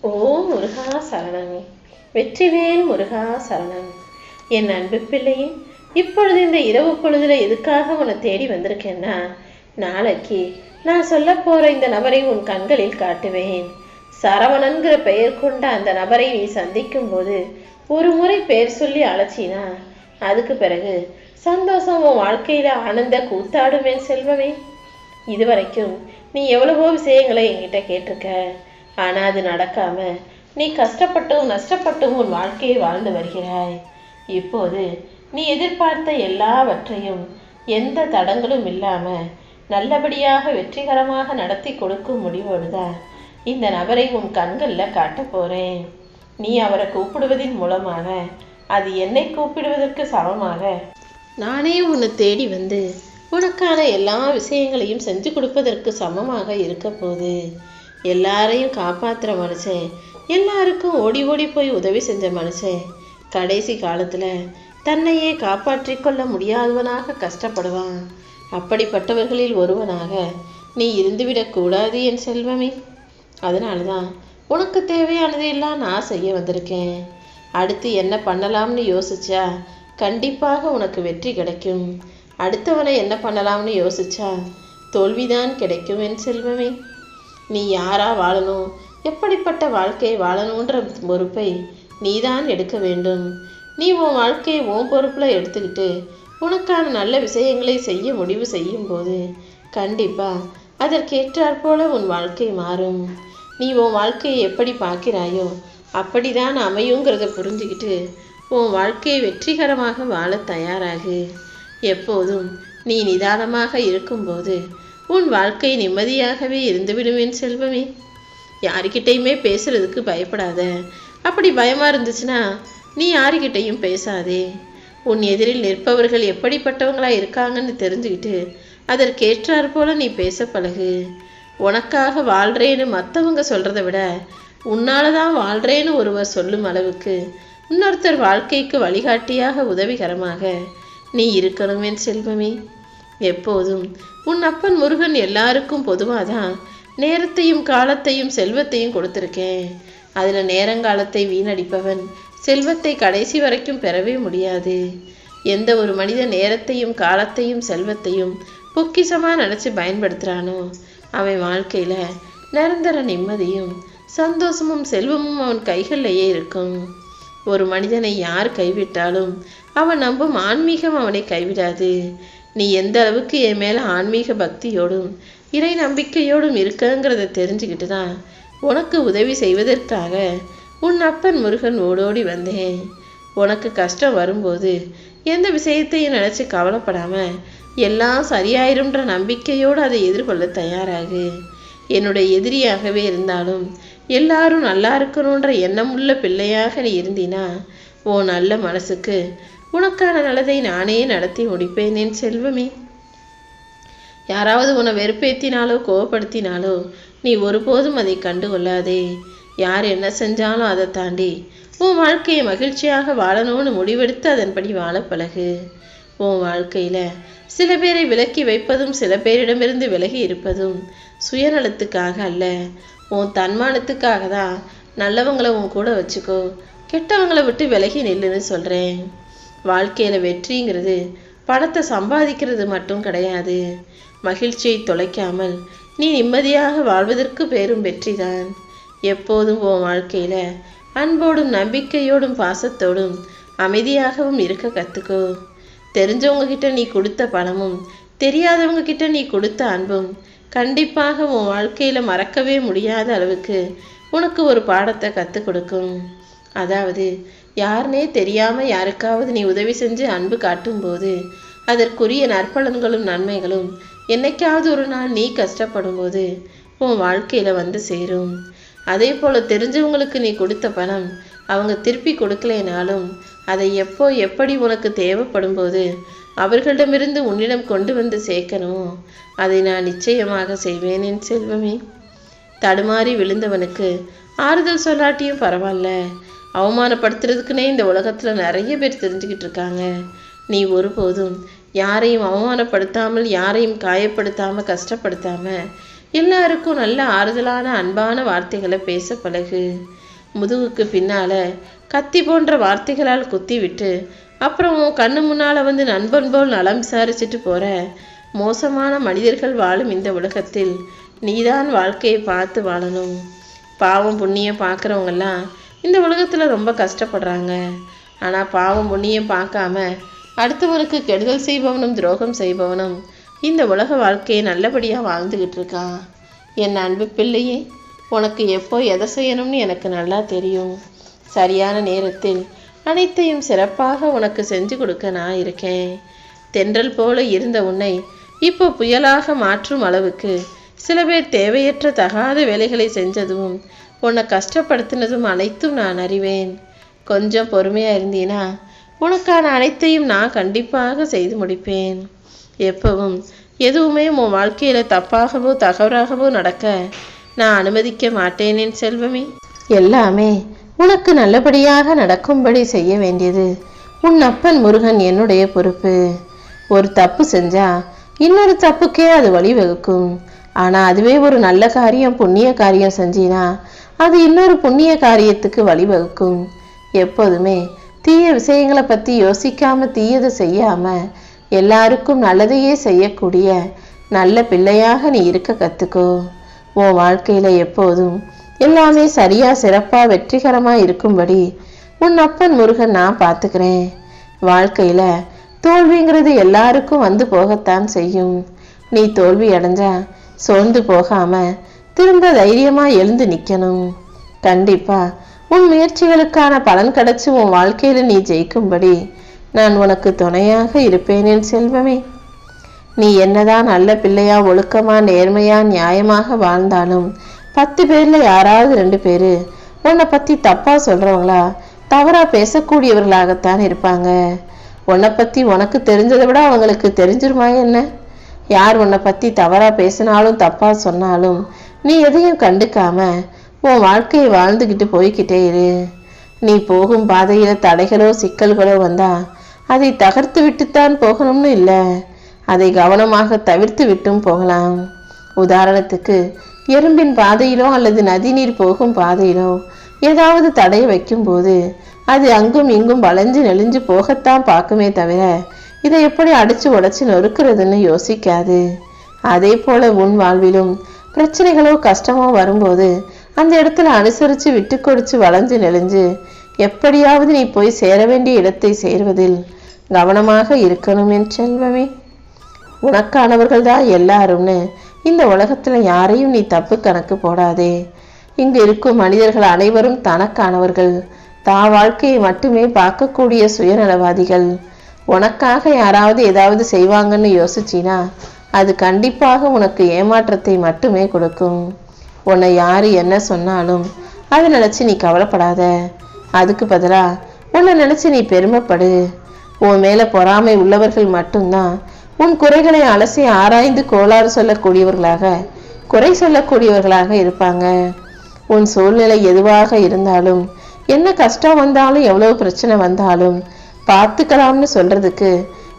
ஓ முருகா சரணமே. வெற்றிவேல் முருகா சரணம். என் அன்பு பிள்ளையே இப்பொழுது இந்த இரவு பொழுதுல எதுக்காக உன்னை தேடி வந்திருக்கேன்னா நாளைக்கு நான் சொல்ல போற இந்த நபரை உன் கண்களில் காட்டுவேன். சரவணன்கிற பெயர் கொண்ட அந்த நபரை நீ சந்திக்கும் போது ஒரு முறை பெயர் சொல்லி அழைச்சினா அதுக்கு பிறகு சந்தோஷம் உன் வாழ்க்கையில ஆனந்த கூத்தாடுமேன் செல்வமே. இதுவரைக்கும் நீ எவ்வளவோ விஷயங்களை என்கிட்ட கேட்டிருக்க. ஆனால் அது நடக்காம நீ கஷ்டப்பட்டும் நஷ்டப்பட்டும் உன் வாழ்க்கையை வாழ்ந்து வருகிறாய். இப்போது நீ எதிர்பார்த்த எல்லாவற்றையும் எந்த தடங்களும் இல்லாம நல்லபடியாக வெற்றிகரமாக நடத்தி கொடுக்கும் முடிவோடுதான் இந்த நபரை உன் கண்களில் காட்டப் போறேன். நீ அவரை கூப்பிடுவதின் மூலமாக அது என்னை கூப்பிடுவதற்கு சமமாக நானே உன்னை தேடி வந்து உனக்கான எல்லா விஷயங்களையும் செஞ்சு கொடுப்பதற்கு சமமாக இருக்க போகுது. எல்லாரையும் காப்பாத்துற மனுஷன். எல்லாருக்கும் ஓடி ஓடி போய் உதவி செஞ்ச மனுஷன். கடைசி காலத்துல தன்னையே காப்பாற்றி கொள்ள முடியாதவனாக கஷ்டப்படுவான். அப்படிப்பட்டவர்களில் ஒருவனாக நீ இருந்துவிடக்கூடாது என் செல்வமே. அதனால தான் உனக்கு தேவையானது எல்லாம் நான் செய்ய வந்திருக்கேன். அடுத்து என்ன பண்ணலாம்னு யோசிச்சா கண்டிப்பாக உனக்கு வெற்றி கிடைக்கும். அடுத்தவனை என்ன பண்ணலாம்னு யோசிச்சா தோல்விதான் கிடைக்கும் என் செல்வமே. நீ யாரா வாழணும்? எப்படிப்பட்ட வாழ்க்கையை வாழணுன்ற பொறுப்பை நீதான் எடுக்க வேண்டும். நீ உன் வாழ்க்கையை உன் பொறுப்பில் எடுத்துக்கிட்டு உனக்கான நல்ல விஷயங்களை செய்ய முடிவு செய்யும் போது கண்டிப்பா அதற்கேற்றாற் போல உன் வாழ்க்கை மாறும். நீ உன் வாழ்க்கையை எப்படி பார்க்கிறாயோ அப்படிதான் அமையுங்கிறத புரிஞ்சுக்கிட்டு உன் வாழ்க்கையை வெற்றிகரமாக வாழ தயாராகு. எப்போதும் நீ நிதானமாக இருக்கும்போது உன் வாழ்க்கை நிம்மதியாகவே இருந்துவிடுவேன் செல்வமே. யாருக்கிட்டையுமே பேசுறதுக்கு பயப்படாத. அப்படி பயமா இருந்துச்சுன்னா நீ யாருக்கிட்டையும் பேசாதே. உன் எதிரில் நிற்பவர்கள் எப்படிப்பட்டவங்களா இருக்காங்கன்னு தெரிஞ்சுக்கிட்டு அதற்கேற்றாற் போல நீ பேச பழகு. உனக்காக வாழ்றேன்னு மற்றவங்க சொல்றதை விட உன்னால தான் வாழ்றேன்னு ஒருவர் சொல்லும் அளவுக்கு இன்னொருத்தர் வாழ்க்கைக்கு வழிகாட்டியாக உதவிகரமாக நீ இருக்கணுமே செல்வமே. எப்போதும். உன் அப்பன் முருகன் எல்லாருக்கும் பொதுவாக தான் நேரத்தையும் காலத்தையும் செல்வத்தையும் கொடுத்துருக்கேன். அதில் நேரங்காலத்தை வீணடிப்பவன் செல்வத்தை கடைசி வரைக்கும் பெறவே முடியாது. எந்த ஒரு மனித நேரத்தையும் காலத்தையும் செல்வத்தையும் பொக்கிசமாக நினச்சி பயன்படுத்துகிறானோ அவன் வாழ்க்கையில் நிரந்தர நிம்மதியும் சந்தோஷமும் செல்வமும் அவன் கைகளிலேயே இருக்கும். ஒரு மனிதனை யார் கைவிட்டாலும் அவன் நம்பும் ஆன்மீகம் அவனை கைவிடாது. நீ எந்த அளவுக்கு என் மேல ஆன்மீக பக்தியோடும் இறை நம்பிக்கையோடும் இருக்கங்கிறத தெரிஞ்சுக்கிட்டு தான் உனக்கு உதவி செய்வதற்காக உன் அப்பன் முருகன் ஓடோடி வந்தேன். உனக்கு கஷ்டம் வரும்போது எந்த விஷயத்தையும் நினச்சி கவலைப்படாம எல்லாம் சரியாயிரும்ன்ற நம்பிக்கையோடு அதை எதிர்கொள்ள தயாராகு. என்னுடைய எதிரியாகவே இருந்தாலும் எல்லாரும் நல்லா இருக்கணுன்ற எண்ணமுள்ள பிள்ளையாக நீ இருந்தினா ஓ நல்ல மனசுக்கு உனக்கான நல்லதை நானே நடத்தி முடிப்பேன் என் செல்வமே. யாராவது உன்னை வெறுப்பேத்தினாலோ கோவப்படுத்தினாலோ நீ ஒருபோதும் அதை கண்டுகொள்ளாதே. யார் என்ன செஞ்சாலும் அதை தாண்டி உன் வாழ்க்கையை மகிழ்ச்சியாக வாழணும்னு முடிவெடுத்து அதன்படி வாழ பழகு. உன் வாழ்க்கையில சில பேரை விலக்கி வைப்பதும் சில பேரிடமிருந்து விலகி இருப்பதும் சுயநலத்துக்காக அல்ல. உன் தன்மானத்துக்காக தான் நல்லவங்களை உன் கூட வச்சுக்கோ கெட்டவங்களை விட்டு விலகி நில்லுன்னு சொல்றேன். வாழ்க்கையில் வெற்றிங்கிறது பணத்தை சம்பாதிக்கிறது மட்டும் கிடையாது. மகிழ்ச்சியை தொலைக்காமல் நீ நிம்மதியாக வாழ்வதற்கு பேரும் வெற்றிதான். எப்போதும் உன் வாழ்க்கையில் அன்போடும் நம்பிக்கையோடும் பாசத்தோடும் அமைதியாகவும் இருக்க கற்றுக்கோ தெரிஞ்சவங்க கிட்ட நீ கொடுத்த பணமும் தெரியாதவங்க கிட்ட நீ கொடுத்த அன்பும் கண்டிப்பாக உன் வாழ்க்கையில் மறக்கவே முடியாத அளவுக்கு உனக்கு ஒரு பாடத்தை கற்றுக் கொடுக்கும். அதாவது யாருனே தெரியாமல் யாருக்காவது நீ உதவி செஞ்சு அன்பு காட்டும்போது அதற்குரிய நற்பலன்களும் நன்மைகளும் என்னைக்காவது ஒரு நாள் நீ கஷ்டப்படும் போது உன் வாழ்க்கையில் வந்து சேரும். அதே போல் தெரிஞ்சவங்களுக்கு நீ கொடுத்த பணம் அவங்க திருப்பி கொடுக்கலைனாலும் அதை எப்போ எப்படி உனக்கு தேவைப்படும் போது அவர்களிடமிருந்து உன்னிடம் கொண்டு வந்து சேர்க்கணுமோ அதை நான் நிச்சயமாக செய்வேன் என் செல்வமே. தடுமாறி விழுந்தவனுக்கு ஆறுதல் சொல்லாட்டியும் பரவாயில்ல அவமானப்படுத்துறதுக்குன்னே இந்த உலகத்துல நிறைய பேர் தெரிஞ்சுக்கிட்டு இருக்காங்க. நீ ஒருபோதும் யாரையும் அவமானப்படுத்தாமல் யாரையும் காயப்படுத்தாமல் கஷ்டப்படுத்தாமல் எல்லாருக்கும் நல்ல ஆறுதலான அன்பான வார்த்தைகளை பேச பழகு. முதுகுக்கு பின்னால கத்தி போன்ற வார்த்தைகளால் குத்தி விட்டு அப்புறம் கண்ணு முன்னால வந்து நண்பன் போல் நலம் விசாரிச்சுட்டு போகிற மோசமான மனிதர்கள் வாழும் இந்த உலகத்தில் நீதான் வாழ்க்கையை பார்த்து வாழணும். பாவம் புண்ணியம் பார்க்குறவங்கெல்லாம் இந்த உலகத்தில் ரொம்ப கஷ்டப்படுறாங்க. ஆனால் பாவம் புண்ணியம் பார்க்காம அடுத்தவனுக்கு கெடுதல் செய்பவனும் துரோகம் செய்பவனும் இந்த உலக வாழ்க்கையை நல்லபடியாக வாழ்ந்துக்கிட்டு இருக்கான். என் அன்பு பிள்ளையே உனக்கு எப்போ எதை செய்யணும்னு எனக்கு நல்லா தெரியும். சரியான நேரத்தில் அனைத்தையும் சிறப்பாக உனக்கு செஞ்சு கொடுக்க நான் இருக்கேன். தென்றல் போல இருந்த உன்னை இப்போ புயலாக மாற்றும் அளவுக்கு சில பேர் தேவையற்ற தகாத வேலைகளை செஞ்சதும் உன்னை கஷ்டப்படுத்தினதும் அனைத்தும் நான் அறிவேன். கொஞ்சம் பொறுமையாக இருந்தீனா உனக்கான அனைத்தையும் நான் கண்டிப்பாக செய்து முடிப்பேன். எப்பவும் எதுவுமே உன் வாழ்க்கையில் தப்பாகவோ தகவறாகவோ நடக்க நான் அனுமதிக்க மாட்டேனேன் செல்வமே. எல்லாமே உனக்கு நல்லபடியாக நடக்கும்படி செய்ய வேண்டியது. உன் அப்பன் முருகன் என்னுடைய பொறுப்பு. ஒரு தப்பு செஞ்சா இன்னொரு தப்புக்கே அது வழிவகுக்கும். ஆனால் அதுவே ஒரு நல்ல காரியம் புண்ணிய காரியம் செஞ்சினா அது இன்னொரு புண்ணிய காரியத்துக்கு வழிவகுக்கும். எப்போதுமே தீய விஷயங்களை பற்றி யோசிக்காமல் தீயதை செய்யாமல் எல்லாருக்கும் நல்லதையே செய்யக்கூடிய நல்ல பிள்ளையாக நீ இருக்க கற்றுக்கோ உன் வாழ்க்கையில் எப்போதும் எல்லாமே சரியாக சிறப்பாக வெற்றிகரமாக இருக்கும்படி உன் அப்பன் முருகன் நான் பார்த்துக்கிறேன் வாழ்க்கையில் தோல்விங்கிறது எல்லாருக்கும் வந்து போகத்தான் செய்யும். நீ தோல்வி அடைஞ்சா சோர்ந்து போகாம திரும்ப தைரியமா எழுந்து நிக்கணும். கண்டிப்பா உன் முயற்சிகளுக்கான பலன் கிடைச்சு உன் வாழ்க்கையில நீ ஜெயிக்கும்படி நான் உனக்கு துணையாக இருப்பேனேன் செல்வமே. நீ என்னதான் நல்ல பிள்ளையா ஒழுக்கமா நேர்மையா நியாயமாக வாழ்ந்தாலும் பத்து பேர்ல யாராவது ரெண்டு பேரு உன்னை பத்தி தப்பா சொல்றவங்களா தவறா பேசக்கூடியவர்களாகத்தான் இருப்பாங்க. உன்னை பத்தி உனக்கு தெரிஞ்சதை விட அவங்களுக்கு தெரிஞ்சிருமா என்ன? யார் உன்னை பற்றி தவறாக பேசினாலும் தப்பாக சொன்னாலும் நீ எதையும் கண்டுக்காம உன் வாழ்க்கையை வாழ்ந்துக்கிட்டு போய்க்கிட்டே இரு. நீ போகும் பாதையில் தடைகளோ சிக்கல்களோ வந்தால் அதை தகர்த்து விட்டுத்தான் போகணும்னு இல்லை. அதை கவனமாக தவிர்த்து விட்டும் போகலாம். உதாரணத்துக்கு எறும்பின் பாதையிலோ அல்லது நதிநீர் போகும் பாதையிலோ ஏதாவது தடை வைக்கும்போது அது அங்கும் இங்கும் வளைஞ்சு நெளிஞ்சு போகத்தான் பார்க்குமே தவிர இதை எப்படி அடிச்சு உடைச்சு நொறுக்கிறதுன்னு யோசிக்காது. அதே போல உன் வாழ்விலும் பிரச்சனைகளோ கஷ்டமோ வரும்போது அந்த இடத்துல அனுசரித்து விட்டு கொடுத்து வளைஞ்சு நெளிஞ்சு எப்படியாவது நீ போய் சேர வேண்டிய இடத்தை சேர்வதில் கவனமாக இருக்கணும் என் செல்வமே. உனக்கானவர்கள் தான் எல்லாரும்னு இந்த உலகத்துல யாரையும் நீ தப்பு கணக்கு போடாதே. இங்கு இருக்கும் மனிதர்கள் அனைவரும் தனக்கானவர்கள். தா வாழ்க்கையை மட்டுமே பார்க்கக்கூடிய சுயநலவாதிகள். உனக்காக யாராவது ஏதாவது செய்வாங்கன்னு யோசிச்சினா அது கண்டிப்பாக உனக்கு ஏமாற்றத்தை மட்டுமே கொடுக்கும். உன்னை யாரு என்ன சொன்னாலும் அதை நினச்சி நீ கவலைப்படாத. அதுக்கு பதிலாக உன்னை நினச்சி நீ பெருமைப்படு. உன் மேலே பொறாமை உள்ளவர்கள் மட்டும்தான் உன் குறைகளை அலசி ஆராய்ந்து கோளாறு சொல்லக்கூடியவர்களாக குறை சொல்லக்கூடியவர்களாக இருப்பாங்க. உன் சூழ்நிலை எதுவாக இருந்தாலும் என்ன கஷ்டம் வந்தாலும் எவ்வளவு பிரச்சனை வந்தாலும் பார்த்துக்கலாம்னு சொல்றதுக்கு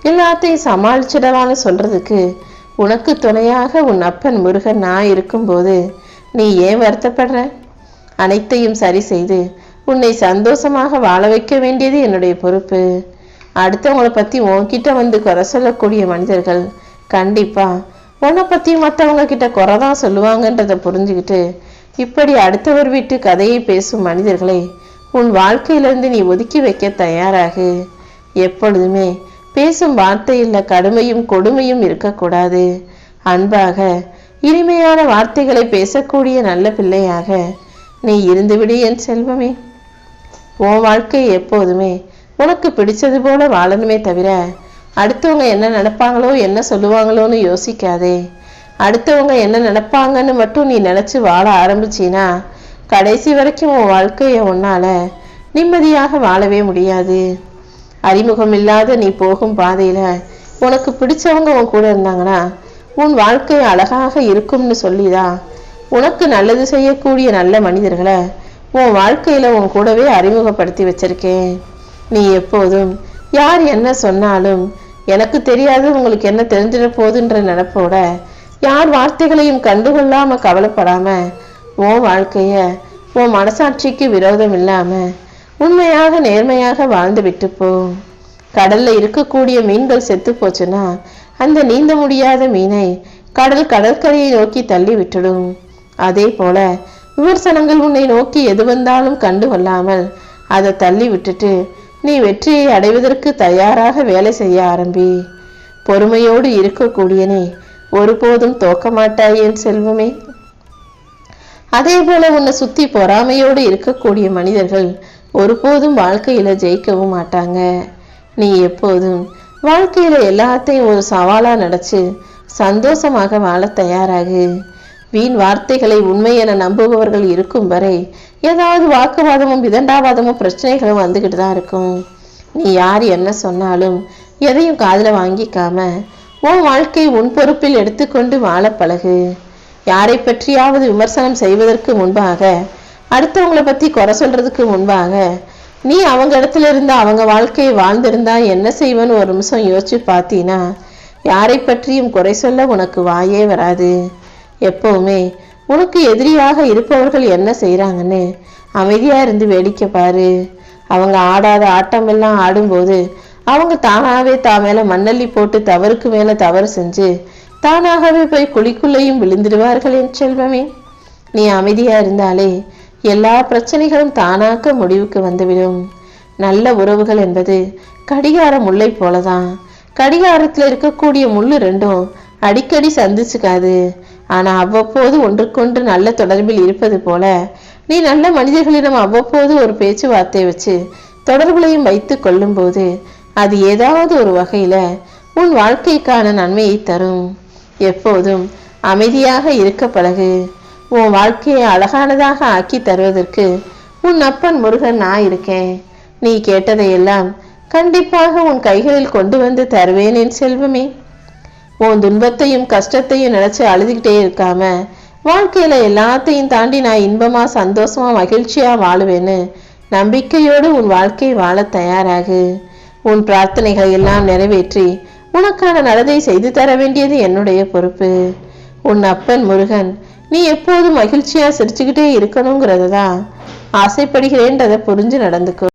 எல்லாத்தையும் சமாளிச்சிடலாம்னு சொல்றதுக்கு உனக்கு துணையாக உன் அப்பன் முருகன் நான் இருக்கும்போது நீ ஏன் வருத்தப்படுற? அனைத்தையும் சரி செய்து உன்னை சந்தோஷமாக வாழ வைக்க வேண்டியது என்னுடைய பொறுப்பு. அடுத்தவங்களை பத்தி உன்கிட்ட வந்து குறை சொல்லக்கூடிய மனிதர்கள் கண்டிப்பா உன்னை பத்தி மற்றவங்க கிட்ட குறை தான் சொல்லுவாங்கன்றத புரிஞ்சுக்கிட்டு இப்படி அடுத்தவர் வீட்டு கதையை பேசும் மனிதர்களை உன் வாழ்க்கையிலிருந்து நீ ஒதுக்கி வைக்க தயாராகு. எப்பொழுதுமே பேசும் வார்த்தையில் கடுமையும் கொடுமையும் இருக்கக்கூடாது. அன்பாக இனிமையான வார்த்தைகளை பேசக்கூடிய நல்ல பிள்ளையாக நீ இருந்துவிடு என் செல்வமே. உன் வாழ்க்கை எப்போதுமே உனக்கு பிடிச்சது போல வாழணுமே தவிர அடுத்தவங்க என்ன நினைப்பாங்களோ என்ன சொல்லுவாங்களோன்னு யோசிக்காதே. அடுத்தவங்க என்ன நினைப்பாங்கன்னு மட்டும் நீ நினைச்சு வாழ ஆரம்பிச்சினா கடைசி வரைக்கும் உன் வாழ்க்கையை உன்னால நிம்மதியாக வாழவே முடியாது. அறிமுகம் இல்லாத நீ போகும் பாதையில உனக்கு பிடிச்சவங்க உன் கூட இருந்தாங்கன்னா உன் வாழ்க்கை அழகாக இருக்கும்னு சொல்லிதான் உனக்கு நல்லது செய்யக்கூடிய நல்ல மனிதர்களை உன் வாழ்க்கையில உன் கூடவே அறிமுகப்படுத்தி வச்சிருக்கேன். நீ எப்போதும் யார் என்ன சொன்னாலும் எனக்கு தெரியாது உங்களுக்கு என்ன தெரிஞ்சிட போதுன்ற நினப்போட யார் வார்த்தைகளையும் கண்டுகொள்ளாம கவலைப்படாம உன் வாழ்க்கைய உன் மனசாட்சிக்கு விரோதம் இல்லாமல் உண்மையாக நேர்மையாக வாழ்ந்து விட்டு போ கடல்ல இருக்கக்கூடிய மீன்கள் செத்து போச்சுன்னா அந்த நீந்த முடியாத மீனை கடல் கடற்கரையை நோக்கி தள்ளி விட்டுடும் அதே போல விமர்சனங்கள் உன்னை நோக்கி எது வந்தாலும் கண்டு கொள்ளாமல் அதை தள்ளி விட்டுட்டு நீ வெற்றியை அடைவதற்கு தயாராக வேலை செய்ய ஆரம்பி. பொறுமையோடு இருக்கக்கூடியனே ஒருபோதும் தோக்க மாட்டாய் என் செல்வமே. அதே போல உன்னை சுத்தி பொறாமையோடு இருக்கக்கூடிய மனிதர்கள் ஒருபோதும் வாழ்க்கையில் ஜெயிக்கவும் மாட்டாங்க. நீ எப்போதும் வாழ்க்கையில் எல்லாத்தையும் ஒரு சவாலாக நினச்சி சந்தோஷமாக வாழ தயாராகு. வீண் வார்த்தைகளை உண்மை என நம்புபவர்கள் இருக்கும் வரை ஏதாவது வாக்குவாதமும் விதண்டாவாதமும் பிரச்சனைகளும் வந்துக்கிட்டு தான் இருக்கும். நீ யார் என்ன சொன்னாலும் எதையும் காதில் வாங்கிக்காம உன் வாழ்க்கை உன் பொறுப்பில் எடுத்துக்கொண்டு வாழ பழகு. யாரை பற்றியாவது விமர்சனம் செய்வதற்கு முன்பாக அடுத்தவங்களை பத்தி குறை சொல்றதுக்கு முன்பாக நீ அவங்க இடத்துல இருந்து அவங்க வாழ்க்கையை வாழ்ந்திருந்தா என்ன செய்வேன்னு ஒரு நிமிஷம் யோசிச்சு பார்த்தீனா யாரை பற்றியும் குறை சொல்ல உனக்கு வாயே வராது. எப்பவுமே உனக்கு எதிரியாக இருப்பவர்கள் என்ன செய்கிறாங்கன்னு அமைதியாக இருந்து வேடிக்கை பாரு. அவங்க ஆடாத ஆட்டமெல்லாம் ஆடும்போது அவங்க தானாகவே தா மேலே மண்ணள்ளி போட்டு தவறுக்கு மேலே தவறு செஞ்சு தானாகவே போய் குழிக்குள்ளேயும் விழுந்துடுவார்கள் என் செல்வமே. நீ அமைதியாக இருந்தாலே எல்லா பிரச்சனைகளும் தானாக முடிவுக்கு வந்துவிடும். நல்ல உறவுகள் என்பது கடிகார முல்லை போலதான். கடிகாரத்தில் இருக்கக்கூடிய முள்ளு ரெண்டும் அடிக்கடி சந்திச்சுக்காது. ஆனால் அவ்வப்போது ஒன்றுக்கொன்று நல்ல தொடர்பில் இருப்பது போல நீ நல்ல மனிதர்களிடம் அவ்வப்போது ஒரு பேச்சுவார்த்தை வச்சு தொடர்புகளையும் வைத்து கொள்ளும்போது அது ஏதாவது ஒரு வகையில் உன் வாழ்க்கைக்கான நன்மையை தரும். எப்போதும் அமைதியாக இருக்க பழகு. உன் வாழ்க்கையை அழகானதாக ஆக்கி தருவதற்கு உன் அப்பன் முருகன் நான் இருக்கேன். நீ கேட்டதையெல்லாம் கண்டிப்பாக உன் கைகளில் கொண்டு வந்து தருவேன் என் செல்வமே. உன் துன்பத்தையும் கஷ்டத்தையும் நினைச்சு அழுதுகிட்டே இருக்காம வாழ்க்கையில எல்லாத்தையும் தாண்டி நான் இன்பமா சந்தோஷமா மகிழ்ச்சியா வாழுவேன்னு நம்பிக்கையோடு உன் வாழ்க்கை வாழ தயாராகு. உன் பிரார்த்தனைகளை எல்லாம் நிறைவேற்றி உனக்கான நல்லதை செய்து தர வேண்டியது என்னுடைய பொறுப்பு. உன் அப்பன் முருகன் நீ எப்போதும் மகிழ்ச்சியா சிரிச்சுக்கிட்டே இருக்கணுங்கிறது தான் ஆசைப்படுகிறேன்றதை புரிஞ்சு நடந்துக்கோ.